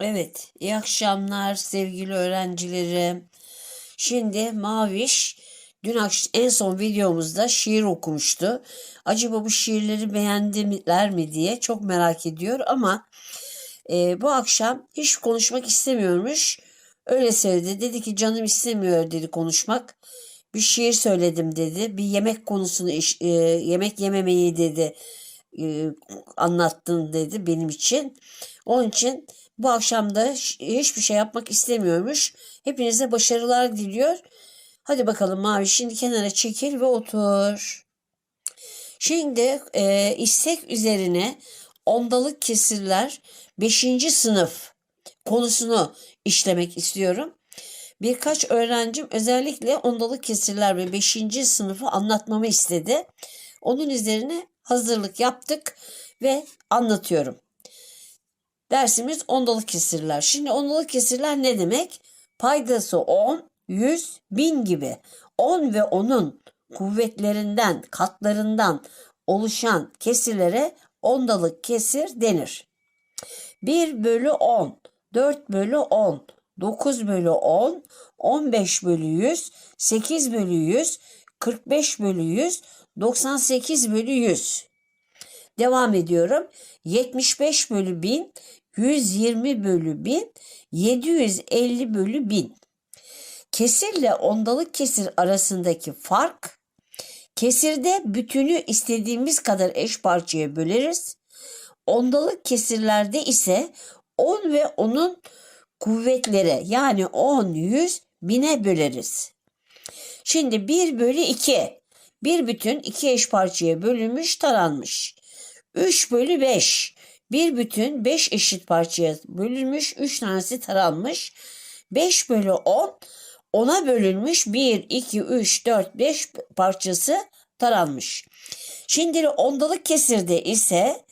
Evet, iyi akşamlar sevgili öğrencilerim. Şimdi Maviş dün en son videomuzda şiir okumuştu. Acaba bu şiirleri beğendiler mi diye çok merak ediyor ama e, bu akşam hiç konuşmak istemiyormuş. Öyle söyledi. Dedi ki canım istemiyor dedi konuşmak. Bir şiir söyledim dedi. Bir yemek konusunu e, yemek yememeyi dedi e, anlattın dedi benim için. Onun için bu akşam da hiçbir şey yapmak istemiyormuş. Hepinize başarılar diliyor. Hadi bakalım Mavi şimdi kenara çekil ve otur. Şimdi e, istek üzerine ondalık kesirler 5. sınıf konusunu işlemek istiyorum. Birkaç öğrencim özellikle ondalık kesirler ve 5. sınıfı anlatmamı istedi. Onun üzerine hazırlık yaptık ve anlatıyorum. Dersimiz ondalık kesirler. Şimdi ondalık kesirler ne demek? Paydası 10, 100, 1000 gibi. 10 ve onun kuvvetlerinden, katlarından oluşan kesirlere ondalık kesir denir. 1 bölü 10, 4 bölü 10, 9 bölü 10, 15 bölü 100, 8 bölü 100, 45 bölü 100, 98 bölü 100. Devam ediyorum. 75 bölü 1000, 120 bölü 1000, 750 bölü 1000. Kesirle ondalık kesir arasındaki fark, kesirde bütünü istediğimiz kadar eş parçaya böleriz. Ondalık kesirlerde ise 10 ve onun kuvvetlere yani 10, 100, 1000'e böleriz. Şimdi 1 bölü 2. Bir bütün iki eş parçaya bölünmüş taranmış. 3 bölü 5. Bir bütün 5 eşit parçaya bölünmüş 3 tanesi taranmış. 5 bölü 10 10'a bölünmüş 1, 2, 3, 4, 5 parçası taranmış. Şimdi ondalık kesirde ise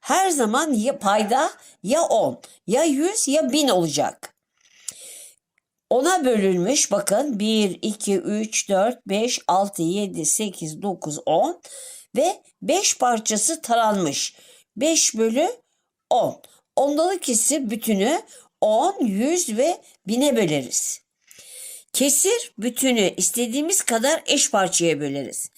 her zaman ya payda ya 10 ya 100 ya 1000 olacak. 10'a bölünmüş bakın 1, 2, 3, 4, 5, 6, 7, 8, 9, 10 ve 5 parçası taranmış. 5 bölü 10. Ondalık kesir bütünü 10, 100 ve 1000'e böleriz. Kesir bütünü istediğimiz kadar eş parçaya böleriz.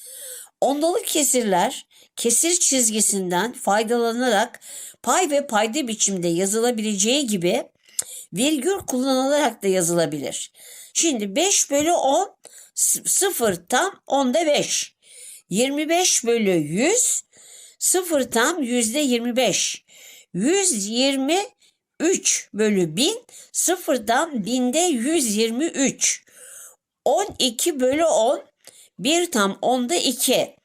Ondalık kesirler kesir çizgisinden faydalanarak pay ve payda biçimde yazılabileceği gibi virgül kullanılarak da yazılabilir. Şimdi 5 bölü 10 0 tam 10'da 5. 25 bölü 100 0 tam yüzde 25. 123 bölü 1000 sıfırdan binde 123. 12 bölü 10 1 tam 10'da 2.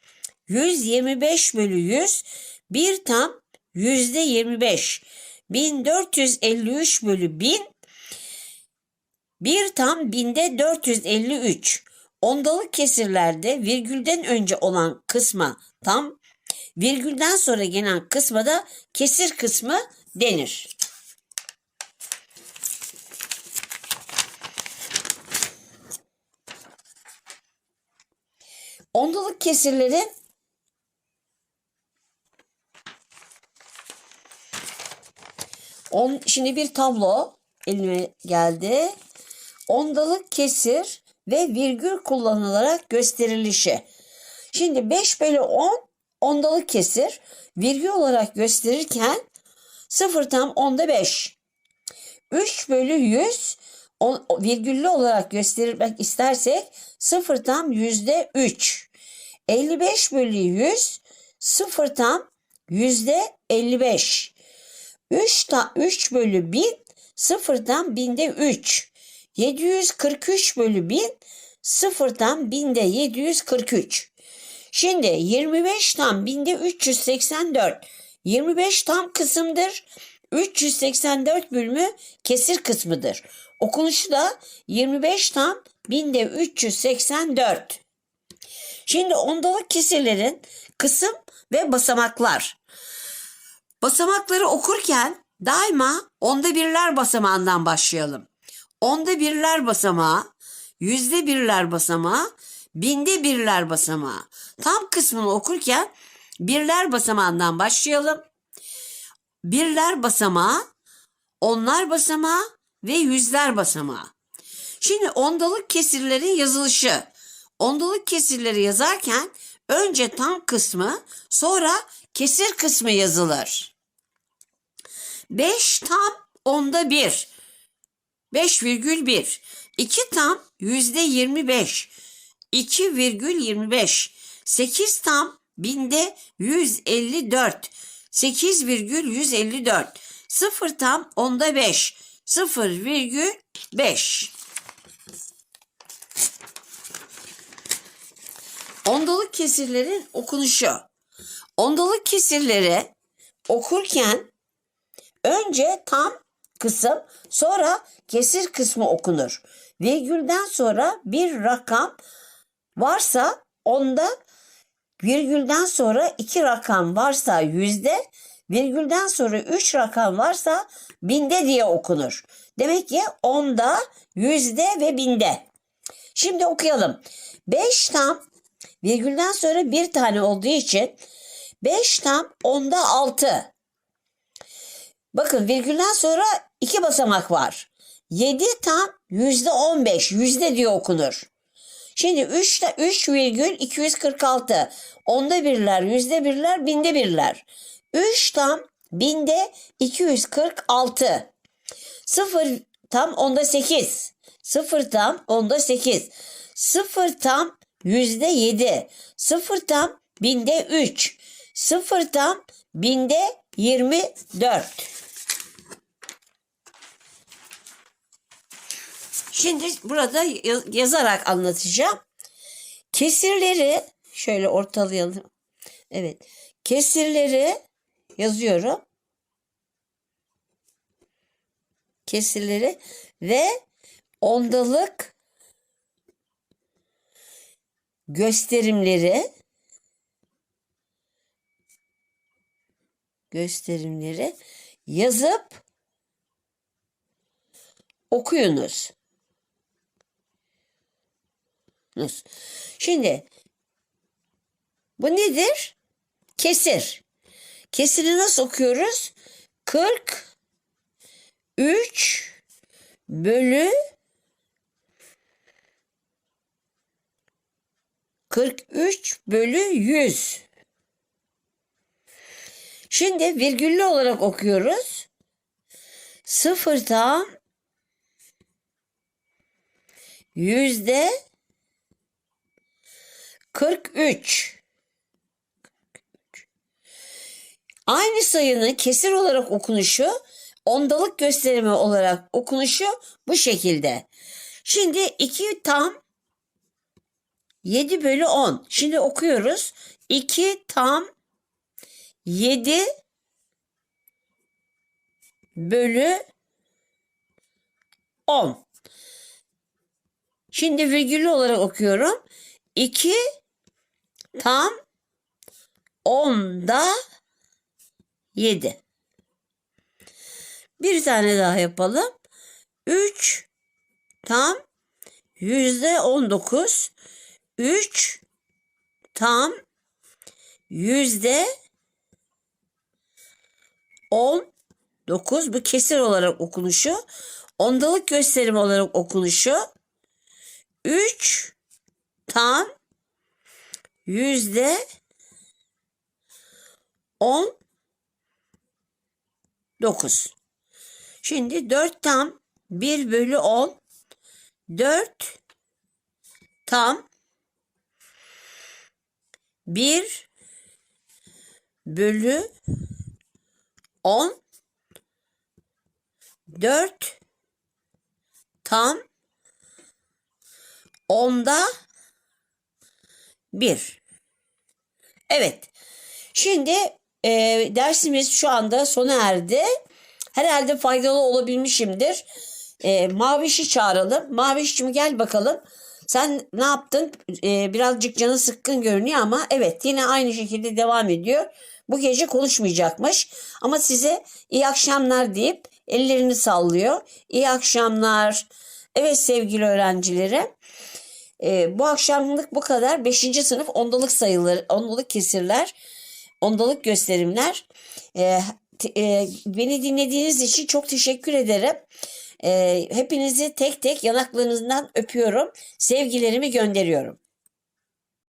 125 bölü 100 1 tam yüzde 25. 1453 bölü 1000 1 tam binde 453. Ondalık kesirlerde virgülden önce olan kısma tam, virgülden sonra gelen kısma da kesir kısmı denir. Ondalık kesirlerin On, şimdi bir tablo elime geldi. Ondalık kesir ve virgül kullanılarak gösterilişi. Şimdi 5 bölü 10 ondalık kesir. Virgül olarak gösterirken 0 tam onda 5. 3 bölü 100 on, virgüllü olarak göstermek istersek 0 tam yüzde 3. 55 bölü 100 0 tam yüzde 55. 3 ta 3 bölü 1000 sıfırdan binde 3. 743 bölü 1000 sıfırdan binde 743. Şimdi 25 tam binde 384. 25 tam kısımdır. 384 bölümü kesir kısmıdır. Okunuşu da 25 tam binde 384. Şimdi ondalık kesirlerin kısım ve basamaklar. Basamakları okurken daima onda birler basamağından başlayalım. Onda birler basamağı, yüzde birler basamağı, binde birler basamağı. Tam kısmını okurken birler basamağından başlayalım. Birler basamağı onlar basamağı ve yüzler basamağı. Şimdi ondalık kesirlerin yazılışı. Ondalık kesirleri yazarken önce tam kısmı sonra kesir kısmı yazılır. 5 tam onda 1. 5,1. 2 tam yüzde 25. 2,25. 8 tam binde 154. 8,154. 0 tam onda 5. 0,5. Ondalık kesirlerin okunuşu. Ondalık kesirleri okurken önce tam kısım sonra kesir kısmı okunur. Virgülden sonra bir rakam varsa onda virgülden sonra iki rakam varsa yüzde virgülden sonra üç rakam varsa binde diye okunur. Demek ki onda, yüzde ve binde. Şimdi okuyalım. 5 tam virgülden sonra bir tane olduğu için 5 tam onda 6. Bakın virgülden sonra iki basamak var. 7 tam yüzde 15. Yüzde diye okunur. Şimdi 3, 3 virgül 246. Onda birler, yüzde birler, binde birler. 3 tam binde 246. 0 tam onda 8. 0 tam onda 8. 0 tam yüzde 7. 0 tam binde 3. 0 tam binde 24. Şimdi burada yaz- yazarak anlatacağım. Kesirleri şöyle ortalayalım. Evet. Kesirleri yazıyorum. Kesirleri ve ondalık gösterimleri gösterimleri yazıp okuyunuz. Nus. Şimdi bu nedir? Kesir. Kesiri nasıl okuyoruz? 43 bölü 43 bölü 100. Şimdi virgüllü olarak okuyoruz. Sıfır tam yüzde 43. Aynı sayının kesir olarak okunuşu, ondalık gösterimi olarak okunuşu bu şekilde. Şimdi 2 tam 7 bölü 10. Şimdi okuyoruz. 2 tam 7 bölü 10. Şimdi virgüllü olarak okuyorum. 2 tam 10'da 7. Bir tane daha yapalım. 3 tam yüzde 19. 3 tam yüzde 19 bu kesir olarak okunuşu. Ondalık gösterim olarak okunuşu. 3 tam yüzde 19. Şimdi 4 tam 1 bölü 10. 4 tam 1 bölü 10 4 tam onda 1. Evet. Şimdi e, dersimiz şu anda sona erdi. Herhalde faydalı olabilmişimdir. E, Maviş'i çağıralım. Maviş'cim gel bakalım. Sen ne yaptın? E, birazcık canı sıkkın görünüyor ama evet yine aynı şekilde devam ediyor. Bu gece konuşmayacakmış. Ama size iyi akşamlar deyip ellerini sallıyor. İyi akşamlar. Evet sevgili öğrencilerim. E, bu akşamlık bu kadar. Beşinci sınıf ondalık sayıları, ondalık kesirler, ondalık gösterimler. E, e, beni dinlediğiniz için çok teşekkür ederim. E, hepinizi tek tek yanaklarınızdan öpüyorum. Sevgilerimi gönderiyorum.